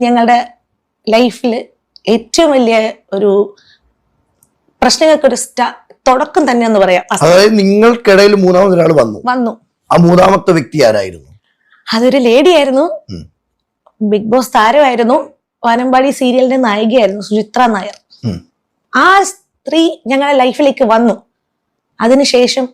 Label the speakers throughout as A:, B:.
A: ഞങ്ങളുടെ ലൈഫിൽ ഏറ്റവും വലിയ ഒരു പ്രശ്നങ്ങൾക്ക് ഒരു തുടക്കം തന്നെ എന്ന് പറയാം
B: അതായത് നിങ്ങൾക്കിടയിൽ മൂന്നാമതൊരാൾ വന്നു.
A: വന്നു.
B: ആ മൂന്നാമത്തെ വ്യക്തി ആരായിരുന്നു?
A: അതൊരു ലേഡി ആയിരുന്നു. ബിഗ് ബോസ് താരമായിരുന്നു. വാനമ്പാടി സീരിയലിന്റെ നായികയായിരുന്നു സുചിത്ര നായർ. ആ സ്ത്രീ ഞങ്ങളുടെ ലൈഫിലേക്ക് വന്നു. അതിനുശേഷം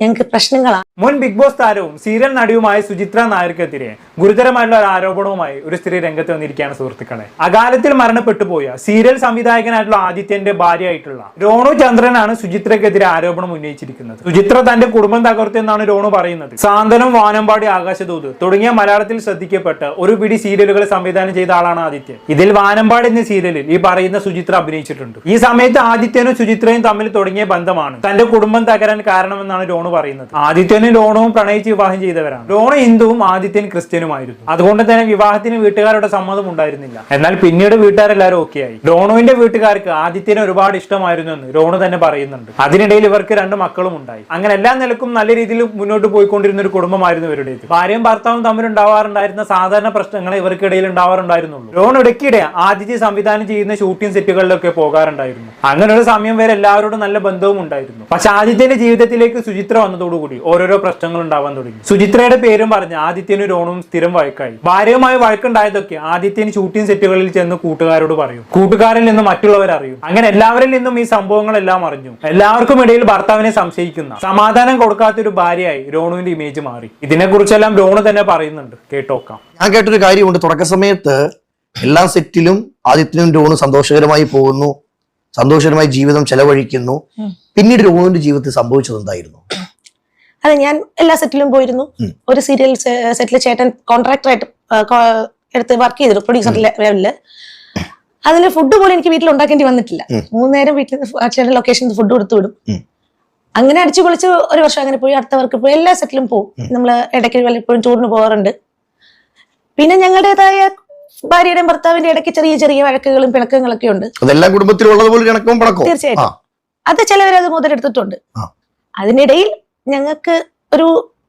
A: ഞങ്ങൾക്ക് പ്രശ്നങ്ങളാണ്
C: മുൻ ബിഗ് ബോസ് താരവും സീരിയൽ നടിയുമായ സുചിത്ര നായർക്കെതിരെ ഗുരുതരമായിട്ടുള്ള ഒരു ആരോപണവുമായി ഒരു സ്ത്രീ രംഗത്ത് വന്നിരിക്കുകയാണ് സുഹൃത്തുക്കളെ. അകാലത്തിൽ മരണപ്പെട്ടു പോയ സീരിയൽ സംവിധായകനായിട്ടുള്ള ആദിത്യന്റെ ഭാര്യയായിട്ടുള്ള രോണു ചന്ദ്രനാണ് സുചിത്രക്കെതിരെ ആരോപണം ഉന്നയിച്ചിരിക്കുന്നത്. സുചിത്ര തന്റെ കുടുംബം തകർത്തെന്നാണ് രോണു പറയുന്നത്. സാന്തനം വാനമ്പാടി ആകാശദൂത് തുടങ്ങിയ മലയാളത്തിൽ ശ്രദ്ധിക്കപ്പെട്ട ഒരു പിടി സീരിയലുകൾ സംവിധാനം ചെയ്ത ആളാണ് ആദിത്യൻ. ഇതിൽ വാനമ്പാടി എന്ന സീരിയലിൽ ഈ പറയുന്ന സുചിത്ര അഭിനയിച്ചിട്ടുണ്ട്. ഈ സമയത്ത് ആദിത്യനും സുചിത്രയും തമ്മിൽ തുടങ്ങിയ ബന്ധമാണ്. തന്റെ കുടുംബം തകരാൻ കാരണമെന്നാണ് രോണു പറയുന്നത്. ആദിത്യനും ലോണും പ്രണയിച്ച് വിവാഹം ചെയ്തവരാണ്. ലോണ് ഹിന്ദുവും ആദിത്യൻ ക്രിസ്ത്യനുമായിരുന്നു അതുകൊണ്ട് തന്നെ വിവാഹത്തിന് വീട്ടുകാരുടെ സമ്മതം ഉണ്ടായിരുന്നില്ല. എന്നാൽ പിന്നീട് വീട്ടുകാരെല്ലാവരും ഓക്കെ ആയി. ലോണുവിന്റെ വീട്ടുകാർക്ക് ആദിത്യനെ ഒരുപാട് ഇഷ്ടമായിരുന്നു എന്ന് ലോണ് തന്നെ പറയുന്നുണ്ട്. അതിനിടയിൽ ഇവർക്ക് രണ്ട് മക്കളും ഉണ്ടായി. അങ്ങനെ എല്ലാ നിലക്കും നല്ല രീതിയിൽ മുന്നോട്ട് പോയിക്കൊണ്ടിരുന്ന ഒരു കുടുംബമായിരുന്നു ഇവരുടേത്. ഭാര്യയും ഭർത്താവും തമ്മിൽ ഉണ്ടാവാറുണ്ടായിരുന്ന സാധാരണ പ്രശ്നങ്ങൾ ഇവർക്കിടയിൽ ഉണ്ടാവാറുണ്ടായിരുന്നുള്ളൂ. ലോൺ ഇടയ്ക്കിടെ ആദിത്യ സംവിധാനം ചെയ്യുന്ന ഷൂട്ടിംഗ് സെറ്റുകളിലൊക്കെ പോകാറുണ്ടായിരുന്നു. അങ്ങനെ ഒരു സമയം വരെ എല്ലാവരോടും നല്ല ബന്ധവും ഉണ്ടായിരുന്നു. പക്ഷെ ആദിത്യന്റെ ജീവിതത്തിലേക്ക് സുചിത്ര വന്നതോടുകൂടി ഓരോരോ പ്രശ്നങ്ങൾ ഉണ്ടാവാൻ തുടങ്ങി. സുചിത്രയുടെ പേരും പറഞ്ഞ് ആദിത്യനും രോണും സ്ഥിരം വഴക്കായി. ഭാര്യയുമായി വഴക്കുണ്ടായതൊക്കെ ആദിത്യന് ഷൂട്ടിംഗ് സെറ്റുകളിൽ ചെന്ന് കൂട്ടുകാരോട് പറയും. കൂട്ടുകാരിൽ നിന്ന് മറ്റുള്ളവർ അറിയും. അങ്ങനെ എല്ലാവരിൽ നിന്നും ഈ സംഭവങ്ങളെല്ലാം അറിഞ്ഞു. എല്ലാവർക്കും ഇടയിൽ ഭർത്താവിനെ സംശയിക്കുന്ന സമാധാനം കൊടുക്കാത്ത ഒരു ഭാര്യയായി രോണുവിന്റെ ഇമേജ് മാറി. ഇതിനെക്കുറിച്ചെല്ലാം രോണു തന്നെ പറയുന്നുണ്ട്. കേട്ടോക്കാം.
B: ഞാൻ കേട്ടൊരു കാര്യമുണ്ട്. തുടക്ക സമയത്ത് എല്ലാ സെറ്റിലും ആദിത്യനും രോണും സന്തോഷകരമായി പോകുന്നു. സന്തോഷകരമായി ജീവിതം ചെലവഴിക്കുന്നു. പിന്നീട് രോണുവിന്റെ ജീവിതത്തിൽ സംഭവിച്ചത് എന്തായിരുന്നു?
A: അത് ഞാൻ എല്ലാ സെറ്റിലും പോയിരുന്നു. ഒരു സീരിയൽ സെറ്റിൽ ചേട്ടൻ കോൺട്രാക്ടറായിട്ട് എടുത്ത് വർക്ക് ചെയ്തിരുന്നു പ്രൊഡ്യൂസർ ലെവലിൽ അതിൽ ഫുഡ് പോലും എനിക്ക് വീട്ടിൽ ഉണ്ടാക്കേണ്ടി വന്നിട്ടില്ല.
B: മൂന്നേരം
A: മൂന്ന് നേരം വീട്ടിൽ ചേട്ടൻ ലൊക്കേഷനിൽ ഫുഡ് കൊടുത്തു വിടും. അങ്ങനെ അടിച്ചു പൊളിച്ച് ഒരു വർഷം അങ്ങനെ പോയി അടുത്ത വർക്ക് പോയി എല്ലാ സെറ്റിലും പോകും നമ്മൾ ഇടയ്ക്ക് വല്ലപ്പോഴും ടൂറിന് പോകാറുണ്ട് പിന്നെ ഞങ്ങളുടേതായ ഭാര്യയുടെയും ഭർത്താവിന്റെ ഇടയ്ക്ക് ചെറിയ ചെറിയ വഴക്കുകളും പിണക്കങ്ങളൊക്കെ ഉണ്ട്.
B: അതെല്ലാം
A: തീർച്ചയായിട്ടും. അത് ചിലവരത് മുതലെടുത്തിട്ടുണ്ട്. അതിനിടയിൽ ഞങ്ങൾക്ക് ഒരു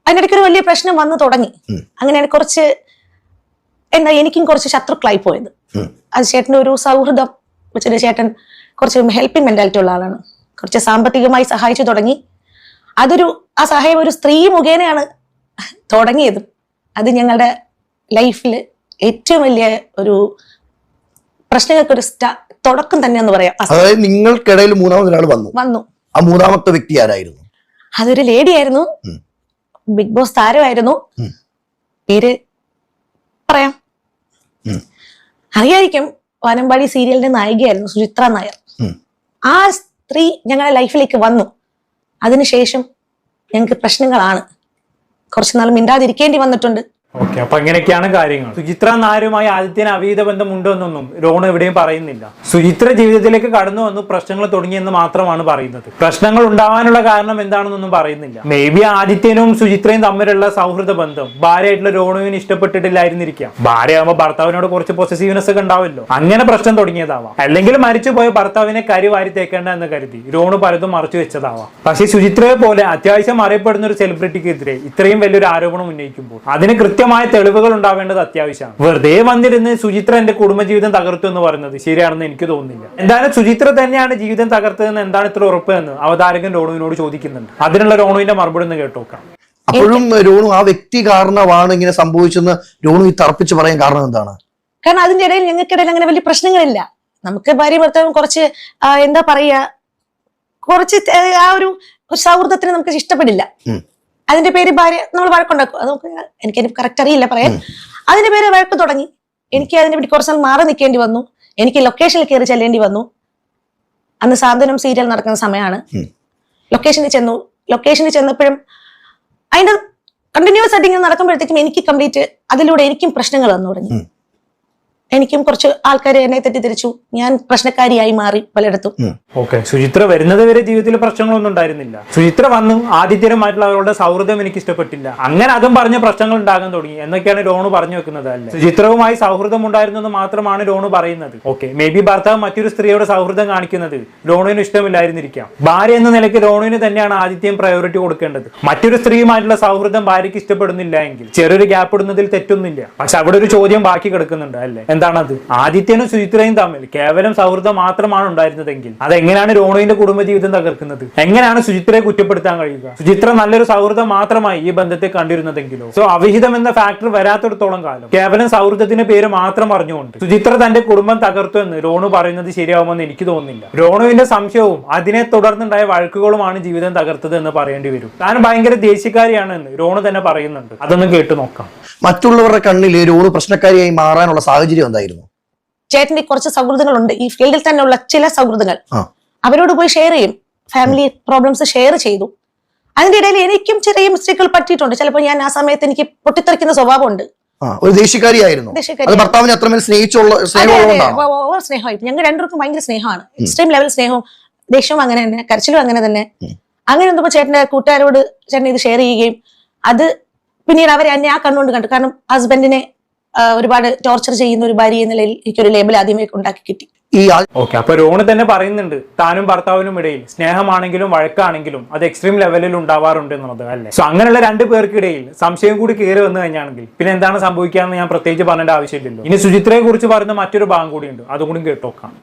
A: അതിനിടയ്ക്ക് ഒരു വലിയ പ്രശ്നം വന്നു തുടങ്ങി.
B: അങ്ങനെ
A: അങ്ങനെയാണ് കുറച്ച് എന്താ എനിക്കും കുറച്ച് ശത്രുക്കളായി പോയത്. അത് ചേട്ടന്റെ ഒരു സൗഹൃദം വെച്ചിട്ട് ചേട്ടൻ കുറച്ച് ഹെൽപ്പിംഗ് മെന്റാലിറ്റി ഉള്ള ആളാണ്. കുറച്ച് സാമ്പത്തികമായി സഹായിച്ചു തുടങ്ങി. അതൊരു ആ സഹായം ഒരു സ്ത്രീ മുഖേനയാണ് തുടങ്ങിയത്. അത് ഞങ്ങളുടെ ലൈഫിൽ ഏറ്റവും വലിയ ഒരു പ്രശ്നങ്ങൾക്ക് ഒരു തുടക്കം തന്നെ എന്ന് പറയാം
B: അതായത് നിങ്ങൾക്കിടയിൽ മൂന്നാമതൊരാൾ വന്നു.
A: വന്നു.
B: ആ മൂന്നാമത്തെ വ്യക്തി ആരായിരുന്നു?
A: അതൊരു ലേഡി ആയിരുന്നു. ബിഗ് ബോസ് താരമായിരുന്നു. പേര് പറയാം. അറിയായിരിക്കും വാനമ്പാടി സീരിയലിന്റെ നായികയായിരുന്നു സുചിത്ര നായർ. ആ സ്ത്രീ ഞങ്ങളുടെ ലൈഫിലേക്ക് വന്നു. അതിനുശേഷം ഞങ്ങൾക്ക് പ്രശ്നങ്ങളാണ്. കുറച്ചുനാൾ മിണ്ടാതിരിക്കേണ്ടി വന്നിട്ടുണ്ട്.
C: ഓക്കെ അപ്പൊ അങ്ങനെയൊക്കെയാണ് കാര്യങ്ങൾ. സുചിത്ര നായരുമായി ആദിത്യന് അവീത ബന്ധമുണ്ടോ എന്നൊന്നും രോൺ എവിടെയും പറയുന്നില്ല. സുചിത്ര ജീവിതത്തിലേക്ക് കടന്നു വന്നു പ്രശ്നങ്ങൾ തുടങ്ങിയെന്ന് മാത്രമാണ് പറയുന്നത്. പ്രശ്നങ്ങൾ ഉണ്ടാവാനുള്ള കാരണം എന്താണെന്നൊന്നും പറയുന്നില്ല. മേ ബി ആദിത്യനും സുചിത്രയും തമ്മിലുള്ള സൗഹൃദ ബന്ധം. ഭാര്യയായിട്ടുള്ള രോണുവിന് ഇഷ്ടപ്പെട്ടിട്ടില്ലായിരുന്നിരിക്കാം. ഭാര്യയാകുമ്പോൾ ഭർത്താവിനോട് കുറച്ച് പൊസസീവ്നെസ് ഒക്കെ ഉണ്ടാവല്ലോ അങ്ങനെ പ്രശ്നം തുടങ്ങിയതാവാം. അല്ലെങ്കിൽ മരിച്ചുപോയ ഭർത്താവിനെ കരി വാരി തേക്കേണ്ട എന്ന് കരുതി രോണു പലതും മറച്ചു വെച്ചതാവാം. പക്ഷേ സുചിത്രയെ പോലെ അത്യാവശ്യം അറിയപ്പെടുന്ന ഒരു സെലിബ്രിറ്റിക്കെതിരെ ഇത്രയും വലിയൊരു ആരോപണം ഉന്നയിക്കുമ്പോൾ അതിന് കൃത്യമായ തെളിവുകൾ ഉണ്ടാവേണ്ടത് അത്യാവശ്യമാണ്. വെറുതെ വന്നിരുന്ന് സുചിത്ര എന്റെ കുടുംബജീവിതം തകർത്തു എന്ന് പറയുന്നത് ശരിയാണെന്ന് എനിക്ക് തോന്നുന്നില്ല. എന്തായാലും സുചിത്ര തന്നെയാണ് ജീവിതം തകർത്തതെന്ന് എന്താണ് ഇത്ര ഉറപ്പ് എന്ന് അവതാരകൻ രോണുവിനോട് ചോദിക്കുന്നുണ്ട്. അതിനുള്ള രോണുവിന്റെ മറുപടി ഒന്ന് കേട്ടോക്കാം
B: അപ്പോഴും രോണു ആ വ്യക്തി കാരണമാണ് ഇങ്ങനെ സംഭവിച്ചെന്ന് രോണു ഈ തറപ്പിച്ച് പറയാൻ കാരണം എന്താണ്?
A: കാരണം അതിന്റെ ഇടയിൽ ഞങ്ങൾക്കിടയിൽ അങ്ങനെ വലിയ പ്രശ്നങ്ങളില്ല. നമുക്ക് ഭാര്യ ഭർത്താവും കുറച്ച് എന്താ പറയാ കുറച്ച് ആ ഒരു സൗഹൃദത്തിന് നമുക്ക് ഇഷ്ടപ്പെടില്ല. അതിന്റെ പേര് ഭാര്യ നമ്മൾ വഴക്കുണ്ടാക്കും. അത് നമുക്ക് എനിക്ക് അതിന് കറക്റ്റ് അറിയില്ല പറയാൻ. അതിന്റെ പേര് വഴക്ക് തുടങ്ങി. എനിക്ക് അതിനെ പിടി കുറച്ച് നാൾ മാറി നിൽക്കേണ്ടി വന്നു. എനിക്ക് ലൊക്കേഷനിൽ കയറി ചെല്ലേണ്ടി വന്നു. അന്ന് സാന്ത്വനം സീരിയൽ നടക്കുന്ന സമയമാണ്. ലൊക്കേഷനിൽ ചെന്നു. ലൊക്കേഷനിൽ ചെന്നപ്പോഴും അതിന്റെ കണ്ടിന്യൂസ് ആയിട്ട് ഇങ്ങനെ നടക്കുമ്പോഴത്തേക്കും എനിക്ക് കംപ്ലീറ്റ് അതിലൂടെ എനിക്കും പ്രശ്നങ്ങൾ വന്നു തുടങ്ങി. എനിക്കും കുറച്ച് ആൾക്കാർ എന്നെ തെറ്റിദ്ധരിച്ചു. ഞാൻ പ്രശ്നക്കാരിയായി മാറി പലയിടത്തും.
C: ഓക്കെ. സുചിത്ര വരുന്നത് വരെ ജീവിതത്തിൽ പ്രശ്നങ്ങളൊന്നും ഉണ്ടായിരുന്നില്ല. സുചിത്ര വന്നു ആദിത്യരമായിട്ടുള്ള അവരുടെ സൗഹൃദം എനിക്ക് ഇഷ്ടപ്പെട്ടില്ല. അങ്ങനെ അതും പറഞ്ഞ പ്രശ്നങ്ങൾ ഉണ്ടാകാൻ തുടങ്ങി. എന്നൊക്കെയാണ് രോണു പറഞ്ഞു വെക്കുന്നത് അല്ലേ? സുചിത്രവുമായി സൗഹൃദം ഉണ്ടായിരുന്നു എന്ന് മാത്രമാണ് രോണു പറയുന്നത്. ഓക്കെ. മേ ബി ഭർത്താവ് മറ്റൊരു സ്ത്രീയോട് സൗഹൃദം കാണിക്കുന്നത് രോണുവിന് ഇഷ്ടമില്ലായിരുന്നിരിക്കാം. ഭാര്യ എന്ന നിലയ്ക്ക് രോണുവിന് തന്നെയാണ് ആദിത്യം പ്രയോറിറ്റി കൊടുക്കേണ്ടത്. മറ്റൊരു സ്ത്രീയുമായിട്ടുള്ള സൗഹൃദം ഭാര്യയ്ക്ക് ഇഷ്ടപ്പെടുന്നില്ല എങ്കിൽ ചെറിയൊരു ഗ്യാപ്പ് ഇടുന്നതിൽ തെറ്റൊന്നുമില്ല. പക്ഷെ അവിടെ ഒരു ചോദ്യം ബാക്കി കിടക്കുന്നുണ്ട് അല്ലേ? എന്താ എന്താണത്? ആദിത്യനും സുചിത്രയും തമ്മിൽ കേവലം സൗഹൃദം മാത്രമാണ് ഉണ്ടായിരുന്നതെങ്കിൽ അതെങ്ങനെയാണ് രോണുവിന്റെ കുടുംബജീവിതം തകർക്കുന്നത്? എങ്ങനെയാണ് സുചിത്രയെ കുറ്റപ്പെടുത്താൻ കഴിയുക? സുചിത്ര നല്ലൊരു സൗഹൃദം മാത്രമായി ഈ ബന്ധത്തെ കണ്ടിരുന്നതെങ്കിലോ? സോ അവിഹിതം എന്ന ഫാക്ടർ വരാത്തിടത്തോളം കാലം. കേവലം സൗഹൃദത്തിന്റെ പേര് മാത്രം അറിഞ്ഞുകൊണ്ട് സുചിത്ര തന്റെ കുടുംബം തകർത്തു എന്ന് രോണു പറയുന്നത് ശരിയാവുമെന്ന് എനിക്ക് തോന്നുന്നില്ല. രോണുവിന്റെ സംശയവും അതിനെ തുടർന്നുണ്ടായ വഴക്കുകളുമാണ് ജീവിതം തകർത്തത് എന്ന് പറയേണ്ടി വരും. താൻ ഭയങ്കര ദേശീയക്കാരിയാണെന്ന് രോണു തന്നെ പറയുന്നുണ്ട്. അതൊന്നും കേട്ടു നോക്കാം.
B: മറ്റുള്ളവരുടെ കണ്ണിൽ രോണു പ്രശ്നക്കാരിയായി മാറാനുള്ള സാഹചര്യം എന്തായിരുന്നു?
A: ചേട്ടന്റെ കുറച്ച് സൗഹൃദങ്ങളുണ്ട്. ഈ ഫീൽഡിൽ തന്നെയുള്ള ചില സൗഹൃദങ്ങൾ.
B: ആ.
A: അവരോട് പോയി ഷെയർ ചെയ്യും. ഫാമിലി പ്രോബ്ലംസ് ഷെയർ ചെയ്തു. അതിന്റെ ഇടയിൽ എനിക്കും ചെറിയ മിസ്റ്റേക്കുകൾ പറ്റിയിട്ടുണ്ട്. ചിലപ്പോൾ ഞാൻ ആ സമയത്ത് എനിക്ക് പൊട്ടിത്തെറിക്കുന്ന സ്വഭാവമുണ്ട്.
B: ഒരു ദേഷ്യക്കാരിയായിരുന്നു. ഭർത്താവിനെ അത്രമേൽ സ്നേഹിച്ചുള്ള
A: ഓവർ ഞങ്ങൾ രണ്ടുപേർക്കും ഭയങ്കര സ്നേഹമാണ്. എക്സ്ട്രീം ലെവൽ സ്നേഹവും ദേഷ്യവും അങ്ങനെ തന്നെ കരച്ചിലും അങ്ങനെ തന്നെ. അങ്ങനെ എന്തോ ചേട്ടന്റെ കൂട്ടുകാരോട് ചേട്ടൻ ഇത് ഷെയർ ചെയ്യുകയും അത് പിന്നീട് അവരെ എന്നെ ആ കണ്ണുകൊണ്ട് കണ്ടു. കാരണം ഹസ്ബൻഡിനെ ഒരുപാട് ടോർച്ചർ ചെയ്യുന്ന ഒരു ഭാര്യ എന്ന നിലയിൽ എനിക്കൊരു ലേബൽ ആദ്യമേ ഉണ്ടാക്കി കിട്ടി.
B: ഈ ആൾ
C: ഓക്കെ അപ്പൊ രോണ് തന്നെ പറയുന്നുണ്ട് താനും ഭർത്താവിനും ഇടയിൽ സ്നേഹമാണെങ്കിലും വഴക്കാണെങ്കിലും അത് എക്സ്ട്രീം ലെവലിൽ ഉണ്ടാവാറുണ്ട് എന്നുള്ളത് അല്ലേ? സോ അങ്ങനെയുള്ള രണ്ട് പേർക്കിടയിൽ സംശയം കൂടി കയറി വന്നു കഴിഞ്ഞാണെങ്കിൽ പിന്നെ എന്താണ് സംഭവിക്കാന്ന് ഞാൻ പ്രത്യേകിച്ച് പറയേണ്ട ആവശ്യമില്ലല്ലോ. ഇനി സുചിത്രയെ കുറിച്ച് പറയുന്ന മറ്റൊരു ഭാഗം കൂടി ഉണ്ട് അതുകൂടി കേട്ടോക്കാം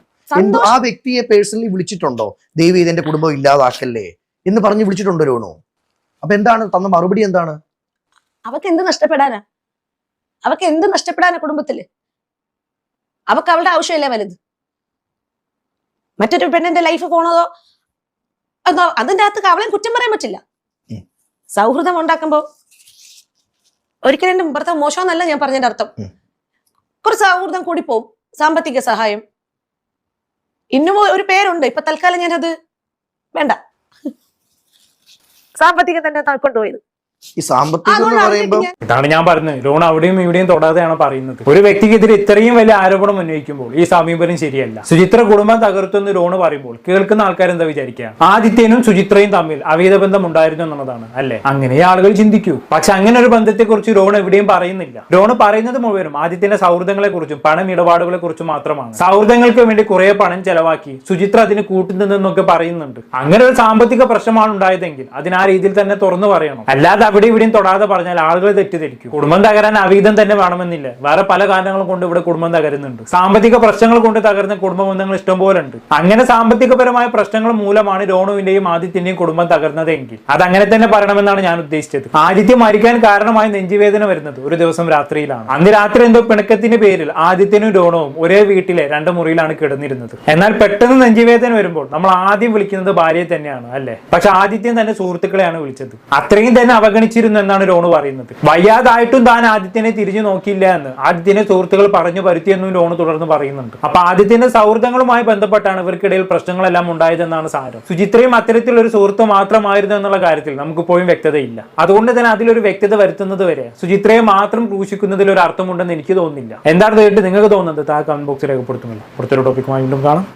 B: ആ വ്യക്തിയെ പേഴ്സണലി വിളിച്ചിട്ടുണ്ടോ? ദേവി ഇതെന്റെ കുടുംബം ഇല്ലാതാക്കല്ലേ എന്ന് പറഞ്ഞ് വിളിച്ചിട്ടുണ്ടോ രോണു? അപ്പൊ എന്താണ് തന്ന മറുപടി എന്താണ്?
A: അവക്ക് എന്ത് നഷ്ടപ്പെടാനാ? അവക്ക് എന്ത് നഷ്ടപ്പെടാനാ കുടുംബത്തിൽ? അവക്ക് അവളുടെ ആവശ്യമല്ലേ വലുത്? മറ്റൊരു പെണ്ണിന്റെ ലൈഫ് പോണതോ? അതോ അതിന്റെ അകത്ത് അവളെ കുറ്റം പറയാൻ പറ്റില്ല. സൗഹൃദം ഉണ്ടാക്കുമ്പോ ഒരിക്കലും എന്റെ ഭർത്താവ് മോശമെന്നല്ല ഞാൻ പറഞ്ഞതിന്റെ അർത്ഥം. കുറച്ച് സൗഹൃദം കൂടി പോവും. സാമ്പത്തിക സഹായം. ഇന്നും ഒരു പേരുണ്ട്. ഇപ്പൊ തൽക്കാലം ഞാനത് വേണ്ട. സാമ്പത്തികം തന്നെ കൊണ്ടുപോയത്.
B: ഈ സാമ്പത്തികം എന്ന് പറയുമ്പോൾ
A: ഞാൻ
C: ഇതാണ് ഞാൻ പറഞ്ഞത് ലോൺ അവിടെയും ഇവിടെയും തൊടാതെയാണ് പറയുന്നത്. ഒരു വ്യക്തിക്കെതിരെ ഇത്രയും വലിയ ആരോപണം ഉന്നയിക്കുമ്പോൾ ഈ സമീപനം ശരിയല്ല. സുചിത്ര കുടുംബം തകർത്തെന്ന് ലോൺ പറയുമ്പോൾ കേൾക്കുന്ന ആൾക്കാർ എന്താ വിചാരിക്കുക? ആദിത്യനും സുചിത്രയും തമ്മിൽ അവിഹിത ബന്ധം ഉണ്ടായിരുന്നു എന്നുള്ളതാണ് അല്ലെ? അങ്ങനെ ആളുകൾ ചിന്തിക്കൂ. പക്ഷെ അങ്ങനെ ഒരു ബന്ധത്തെക്കുറിച്ച് ലോൺ എവിടെയും പറയുന്നില്ല. ലോൺ പറയുന്നത് മുഴുവനും ആദിത്യന്റെ സൗഹൃദങ്ങളെ കുറിച്ചും പണം ഇടപാടുകളെ കുറിച്ചും മാത്രമാണ്. സൗഹൃദങ്ങൾക്ക് വേണ്ടി കുറെ പണം ചെലവാക്കി സുചിത്ര അതിന് കൂട്ടുന്നതെന്നൊക്കെ പറയുന്നുണ്ട്. അങ്ങനെ ഒരു സാമ്പത്തിക പ്രശ്നമാണ് ഉണ്ടായതെങ്കിൽ അതിന് ആ രീതിയിൽ തന്നെ തുറന്നു പറയണം. അല്ലാതെ അവിടെ ഇവിടെയും തൊടാതെ പറഞ്ഞാൽ ആളുകൾ തെറ്റിദ്ധരിക്കും. കുടുംബം തകരാൻ അവീതം തന്നെ വേണമെന്നില്ല. വേറെ പല കാരണങ്ങളും കൊണ്ട് ഇവിടെ കുടുംബം തകരുന്നുണ്ട്. സാമ്പത്തിക പ്രശ്നങ്ങൾ കൊണ്ട് തകർന്ന കുടുംബ ബന്ധങ്ങൾ ഇഷ്ടംപോലെ ഉണ്ട്. അങ്ങനെ സാമ്പത്തികപരമായ പ്രശ്നങ്ങൾ മൂലമാണ് രോണുവിന്റെയും ആദിത്യന്റെയും കുടുംബം തകർന്നതെങ്കിൽ. അത് അങ്ങനെ തന്നെ പറയണമെന്നാണ് ഞാൻ ഉദ്ദേശിച്ചത്. ആദിത്യം മരിക്കാൻ കാരണമായി നെഞ്ചുവേദന വരുന്നത് ഒരു ദിവസം രാത്രിയിലാണ്. അന്ന് രാത്രി എന്തോ പിണക്കത്തിന്റെ പേരിൽ ആദിത്യനും രോണവും ഒരേ വീട്ടിലെ രണ്ട് മുറിയിലാണ് കിടന്നിരുന്നത്. എന്നാൽ പെട്ടെന്ന് നെഞ്ചുവേദന വരുമ്പോൾ നമ്മൾ ആദ്യം വിളിക്കുന്നത് ഭാര്യയെ തന്നെയാണ് അല്ലെ? പക്ഷെ ആദിത്യം തന്നെ സുഹൃത്തുക്കളെയാണ് വിളിച്ചത്. അത്രയും തന്നെ അവഗണിച്ചിരുന്നു എന്നാണ് ലോണ് പറയുന്നത്. വയ്യാതായിട്ടും താൻ ആദിത്യനെ തിരിഞ്ഞു നോക്കിയില്ല എന്ന്. ആദിത്യനെ സുഹൃത്തുക്കൾ പറഞ്ഞു പരുത്തിയെന്നും ലോണ് തുടർന്ന് പറയുന്നുണ്ട്. അപ്പൊ ആദിത്യന്റെ സൗഹൃദങ്ങളുമായി ബന്ധപ്പെട്ടാണ് ഇവർക്കിടയിൽ പ്രശ്നങ്ങളെല്ലാം ഉണ്ടായതെന്നാണ് സാരം. സുചിത്രയും അത്തരത്തിലൊരു സുഹൃത്ത് മാത്രമായിരുന്നു എന്നുള്ള കാര്യത്തിൽ നമുക്ക് ഇപ്പോഴും വ്യക്തതയില്ല. അതുകൊണ്ട് തന്നെ അതിലൊരു വ്യക്തത വരുത്തുന്നത് വരെ സുചിത്രയെ മാത്രം ക്രൂശിക്കുന്നതിൽ ഒരു അർത്ഥമുണ്ടെന്ന് എനിക്ക് തോന്നുന്നില്ല. എന്താണ് കേട്ട് നിങ്ങൾക്ക് തോന്നുന്നത്? താ കമന്റ് ബോക്സിൽ രേഖപ്പെടുത്തുമല്ലോ. പുറത്തൊരു ടോപ്പിക്കുമായി വീണ്ടും കാണാം.